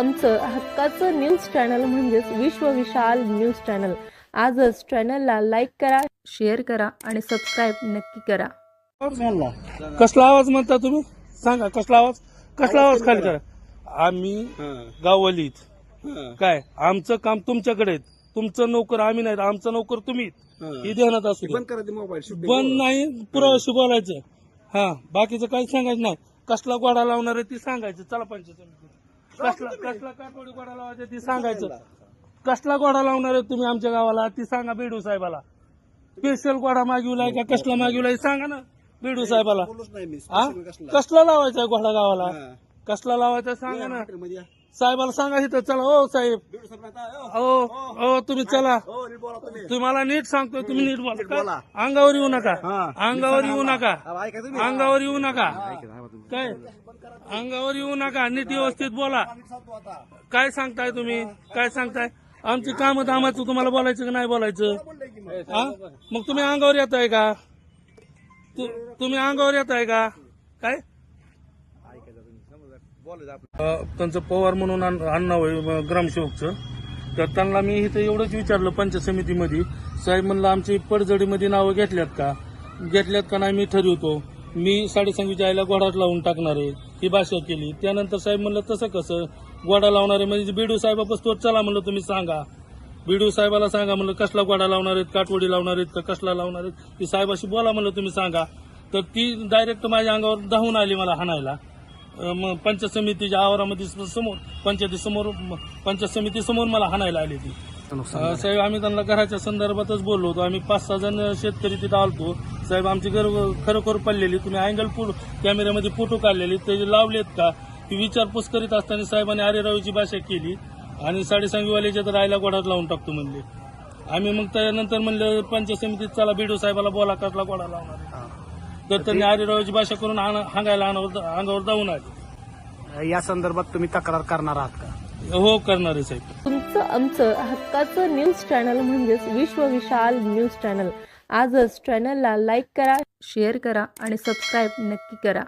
आमचं हक्काचं news channel म्हणजेच विश्व विशाल न्यूज चॅनल आजच चॅनलला लाईक करा शेअर करा आणि सबस्क्राईब नक्की करा. कसला आवाज म्हणता तुम्ही? सांगा कसला आवाज? कसला आवाज खाली करा. आम्ही गाववालीत. काय आमचं काम तुमच्याकडे. तुमचं नोकर आम्ही नाही आमचं नोकर तुम्ही ही. ध्यानात असू द्या. बंद करा ते मोबाईल बंद नाही पुरावाशी बोलायचं. हा बाकीचं काही सांगायचं नाही. कसला गोडा लावणार आहे ती सांगायचं. चला पंचायत कसला कसला काटोडी गोडा लावायचा ती सांगायचं. कसला गोडा लावणार आहे तुम्ही आमच्या गावाला? ती सांगा बेडू साहेबाला. स्पेशल गोडा मागविलाय का कसला मागविलाय सांगा ना बेडू साहेबाला. हा? कसला. लावायचा घोडा गावाला. कसला लावायचा सांगा ना. साहेबाला सांगा इथं चला ओ साहेब. दीड सप्ताह आता, हो. हो हो तुम्ही चला. हो. तुम्हाला नीट सांगतोय तुम्ही नीट बोला? अंगावर येऊ नका. हा. अंगावर येऊ नका. हा. अंगावर येऊ नका. काय? अंगावर येऊ नका. नीट व्यवस्थित बोला. काय सांगताय तुम्ही? काय सांगताय? आमची काम दामाचं तुम्हाला बोलायचं की नाही बोलायचं? हा? मग तुम्ही अंगावर येताय का? तु- तुम्ही अंगावर येताय का? काय? त्यांचं पवार म्हणून अण्णा ग्रामसेवकचं. तर त्यांना मी इथं एवढंच विचारलं पंचायत समितीमध्ये. साहेब म्हणलं आमची पडझडीमध्ये नावं घेतल्यात का? घेतल्यात का नाही मी ठरवतो. मी साडेसंगीच्या आईला गोडात लावून टाकणार आहे. ही भाषा केली. त्यानंतर साहेब म्हणलं तसं कसं? गोडा लावणार आहे म्हणजे बीडू साहेबापासून चला म्हणलं तुम्ही सांगा. बीडू साहेबाला सांगा म्हणलं कसला गोडा लावणार आहेत काटवडी लावणार आहेत का कसला लावणार आहेत? ती साहेबाशी बोला म्हणलं तुम्ही सांगा. तर ती डायरेक्ट माझ्या अंगावर धावून आली मला हाणायला. पंचायत समितीच्या आवारामध्ये समोर पंचायती समोर पंचायत समिती समोर मला हाणायला आली ती. अ, साहेब आम्ही त्यांना घराच्या संदर्भातच बोललो होतो. आम्ही पाच सहा जण शेतकरी तिथं आलतो. साहेब आमची घर खरोखर पडलेली. तुम्ही अँगल फुट कॅमेऱ्यामध्ये फोटो काढलेले. ते लावलेत का? ती विचारपूस करीत असताना साहेबांनी आरेरावीची भाषा केली. आणि साडेसांगीवाल्याच्या तर रायला गोडात लावून टाकतो म्हणले. आम्ही मग त्यानंतर म्हणलं पंचायत समितीत चला बीडू साहेबाला बोला कसला गोडा लावणार. तर त्यांनी आरेरावीची भाषा करून हांगायला अंगावर जाऊन आले. या संदर्भात तुम्ही तक्रार करणार आहात का? हो करणार साहेब. तुमचं आमचं हक्काचं न्यूज चॅनल म्हणजेच विश्व विशाल न्यूज चॅनल आजच चॅनलला लाईक करा शेअर करा आणि सबस्क्राईब नक्की करा.